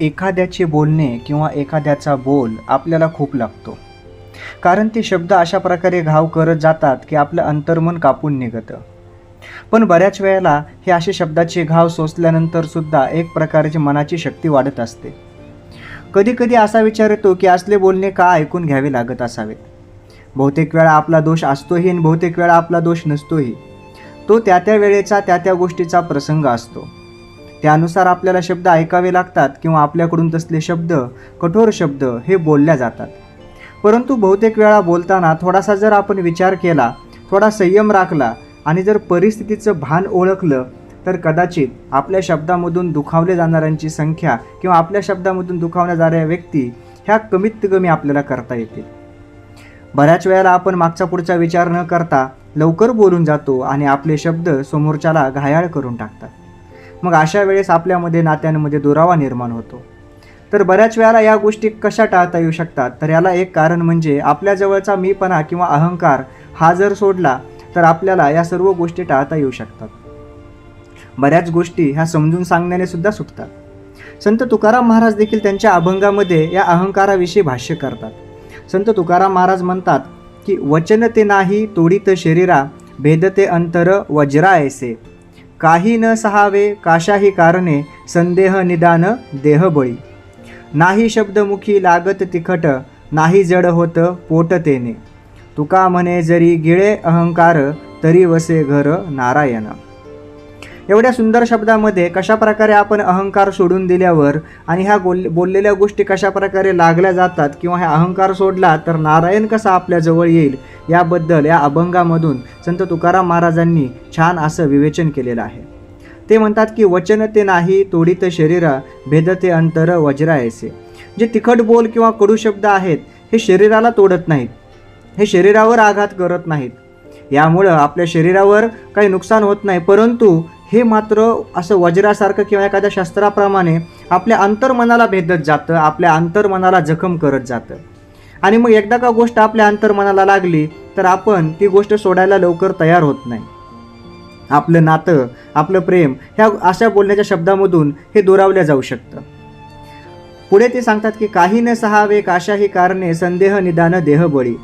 एखाद्याचे बोलणे किंवा एखाद्याचा बोल आपल्याला खूप लागतो. कारण ते शब्द अशा प्रकारे घाव करत जातात की आपलं अंतर्मन कापून निघतं. पण बऱ्याच वेळेला हे असे शब्दाचे घाव सोसल्यानंतर सुद्धा एक प्रकारची मनाची शक्ती वाढत असते. कधीकधी असा विचार येतो की असले बोलणे का ऐकून घ्यावे लागत असावेत? बहुतेक वेळा आपला दोष असतोही आणि बहुतेक वेळा आपला दोष नसतोही. तो त्या त्या वेळेचा त्या त्या गोष्टीचा प्रसंग असतो. त्यानुसार आपल्याला शब्द ऐकावे लागतात किंवा आपल्याकडून तसले शब्द कठोर शब्द हे बोलल्या जातात. परंतु बहुतेक वेळा बोलताना थोडासा जर आपण विचार केला थोडा संयम राखला आणि जर परिस्थितीचं भान ओळखलं तर कदाचित आपल्या शब्दामधून दुखावले जाणाऱ्यांची संख्या किंवा आपल्या शब्दामधून दुखावल्या जाणाऱ्या व्यक्ती ह्या कमीत कमी आपल्याला करता येतील. बऱ्याच वेळेला आपण मागचा पुढचा विचार न करता लवकर बोलून जातो आणि आपले शब्द समोरच्याला घायाळ करून टाकतात. मग अशा वेळेस आपल्यामध्ये नात्यांमध्ये दुरावा निर्माण होतो. तर बऱ्याच वेळाला या गोष्टी कशा टाळता येऊ शकतात? तर याला एक कारण म्हणजे आपल्याजवळचा मीपणा किंवा अहंकार हा जर सोडला तर आपल्याला या सर्व गोष्टी टाळता येऊ शकतात. बऱ्याच गोष्टी ह्या समजून सांगण्याने सुद्धा सुटतात. संत तुकाराम महाराज देखील त्यांच्या अभंगामध्ये या अहंकाराविषयी भाष्य करतात. संत तुकाराम महाराज म्हणतात की वचन ते नाही तोडीत शरीरा भेदते अंतर वज्रा ऐसे काही न सहावे काशाही कारणे संदेह निदान देहबळी नाही शब्दमुखी लागत तिखट नाही जड होत पोट तेने. तुका म्हणे जरी गिळे अहंकार तरी वसे घर नारायण. एवढ्या सुंदर शब्दामध्ये कशा प्रकारे आपण अहंकार सोडून दिल्यावर आणि ह्या बोल बोललेल्या गोष्टी कशा प्रकारे लागल्या जातात किंवा हा अहंकार सोडला तर नारायण कसा आपल्याजवळ येईल याबद्दल या अभंगामधून संत तुकाराम महाराजांनी छान असं विवेचन केलेलं आहे. ते म्हणतात की वचन ते नाही तोडीत शरीरा भेदते अंतर वज्रायसे. जे तिखट बोल किंवा कडू शब्द आहेत हे शरीराला तोडत नाहीत. हे शरीरावर आघात करत नाहीत. यामुळं आपल्या शरीरावर काही नुकसान होत नाही परंतु हे मात्र असं वज्रासारखं किंवा एखाद्या शस्त्राप्रमाणे आपल्या अंतर्मनाला भेदत जातं आपल्या अंतर्मनाला जखम करत जातं. आणि मग एकदा का गोष्ट आपल्या अंतर्मनाला लागली तर आपण ती गोष्ट सोडायला लवकर तयार होत नाही. आपलं नातं आपलं प्रेम ह्या अशा बोलण्याच्या शब्दामधून हे दुरावल्या जाऊ शकतं. पुढे ते सांगतात की काही न सहावे काशाही कारणे संदेह निदान देहबळी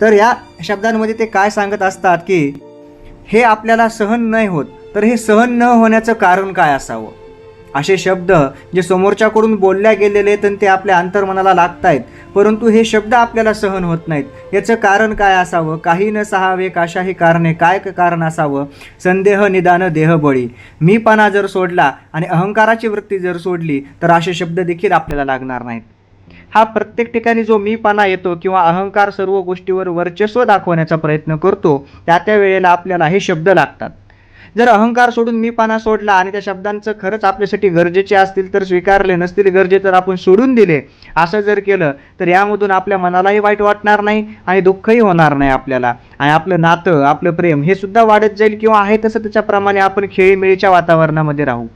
तर या शब्दांमध्ये ते काय सांगत असतात की हे आपल्याला सहन नाही होत. तर हे सहन न होण्याचं कारण काय असावं? असे शब्द जे समोरच्याकडून बोलल्या गेलेले आहेत आणि ते आपल्या अंतर्मनाला आहेत परंतु हे शब्द आपल्याला सहन होत नाहीत. याचं कारण काय असावं? काही न सहावे काशाही कारणे काय कारण असावं? संदेह निदान देहबळी मीपणा जर सोडला आणि अहंकाराची वृत्ती जर सोडली तर असे शब्द देखील आपल्याला लागणार नाहीत. हा प्रत्येक ठिकाणी जो मीपणा येतो किंवा अहंकार सर्व गोष्टीवर वर्चस्व दाखवण्याचा प्रयत्न करतो त्या त्या वेळेला आपल्याला हे शब्द लागतात. जर अहंकार सोडून मी पाना सोडला आणि त्या शब्दांचं खरंच आपल्यासाठी गरजेचे असतील तर स्वीकारले नसतील गरजे तर आपण सोडून दिले. असं जर केलं तर यामधून आपल्या मनालाही वाईट वाटणार नाही आणि दुःखही होणार नाही आपल्याला. आणि आपलं नातं आपलं प्रेम हे सुद्धा वाढत जाईल किंवा आहे तसं त्याच्याप्रमाणे आपण खेळीमेळीच्या वातावरणामध्ये राहू.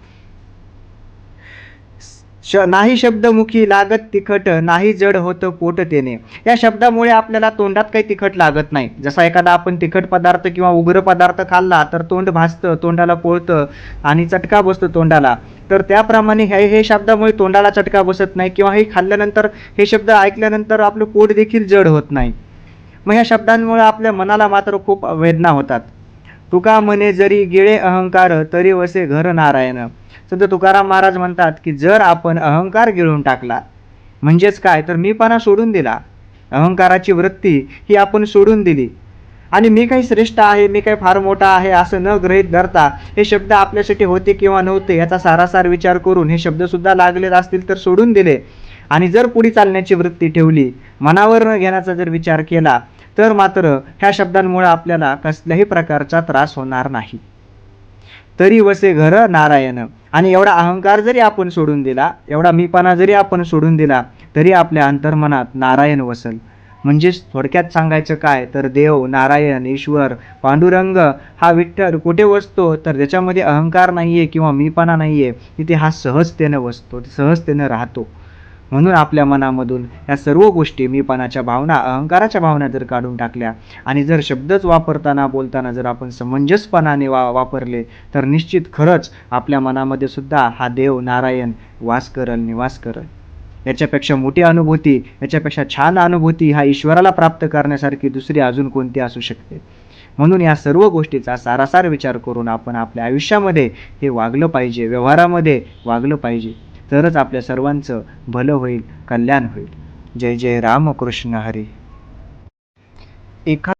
श नाही शब्दमुखी लागत तिखट नाही जड होतं पोट तेने. या शब्दामुळे आपल्याला तोंडात काही तिखट लागत नाही. जसा एखादा आपण तिखट पदार्थ किंवा उग्र पदार्थ खाल्ला तर तोंड भाजतं तोंडाला पोळतं आणि चटका बसतो तोंडाला. तर त्याप्रमाणे हे हे शब्दामुळे तोंडाला चटका बसत नाही किंवा हे खाल्ल्यानंतर हे शब्द ऐकल्यानंतर आपलं पोट देखील जड होत नाही. मग ह्या शब्दांमुळे आपल्या मनाला मात्र खूप वेदना होतात. तुका म्हणे जरी गिळे अहंकार तरी वसे घर नारायण. संत तुकाराम महाराज म्हणतात की जर आपण अहंकार गिळून टाकला म्हणजेच काय? तर मीपणा सोडून दिला. अहंकाराची वृत्ती ही आपण सोडून दिली. आणि मी काही श्रेष्ठ आहे मी काही फार मोठा आहे असं न गृहीत धरता हे शब्द आपल्यासाठी होते किंवा नव्हते याचा सारासार विचार करून हे शब्दसुद्धा लागलेत असतील तर सोडून दिले. आणि जर पुढे चालण्याची वृत्ती ठेवली मनावर न घेण्याचा जर विचार केला तर मात्र ह्या शब्दांमुळे आपल्याला कसल्याही प्रकारचा त्रास होणार नाही. तरी वसे घर नारायण. आणि एवढा अहंकार जरी आपण सोडून दिला एवढा मीपणा जरी आपण सोडून दिला तरी आपल्या अंतर्मनात नारायण वसल. म्हणजेच थोडक्यात सांगायचं काय तर देव नारायण ईश्वर पांडुरंग हा विठ्ठल कुठे वसतो? तर ज्याच्यामध्ये अहंकार नाही आहे किंवा मीपणा नाही आहे तिथे हा सहजतेनं वसतो सहजतेनं राहतो. म्हणून आपल्या मनामधून या सर्व गोष्टी मीपणाच्या भावना अहंकाराच्या भावना जर काढून टाकल्या आणि जर शब्दच वापरताना बोलताना जर आपण समंजसपणाने वा वापरले तर निश्चित खरंच आपल्या मनामध्ये सुद्धा हा देव नारायण वास करल निवास करल याच्यापेक्षा मोठी अनुभूती याच्यापेक्षा छान अनुभूती हा ईश्वराला प्राप्त करण्यासारखी दुसरी अजून कोणती असू शकते? म्हणून या सर्व गोष्टीचा सारासार विचार करून आपण आपल्या आयुष्यामध्ये हे वागलं पाहिजे व्यवहारामध्ये वागलं पाहिजे. तरच आपल्या सर्वांचं भलं होईल कल्याण होईल. जय जय रामकृष्ण हरी. एखाद